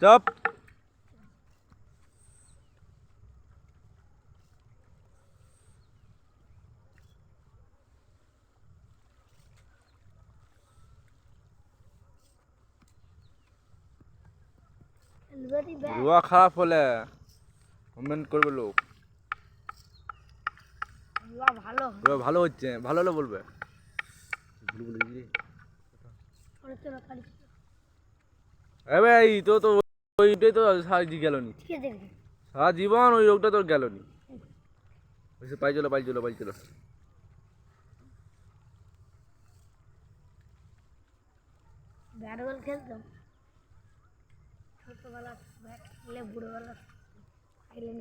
Chop রুয়া খারাপ হলে comment করবে লোক। ভালো। রুয়া ভালো হচ্ছে ভালো হলে বলবে। ভুল বলে এ ভাই তো তো ওইটাই তো সারা গেল নি। সারা জীবন ওই রোগটা তোর গেল নি। ওই পাই চলো পাই চলো পাই চলো। ব্যাট বল খেলতাম ছোটবেলা ব্যাট খেলে বুড়োবেলা আইলেন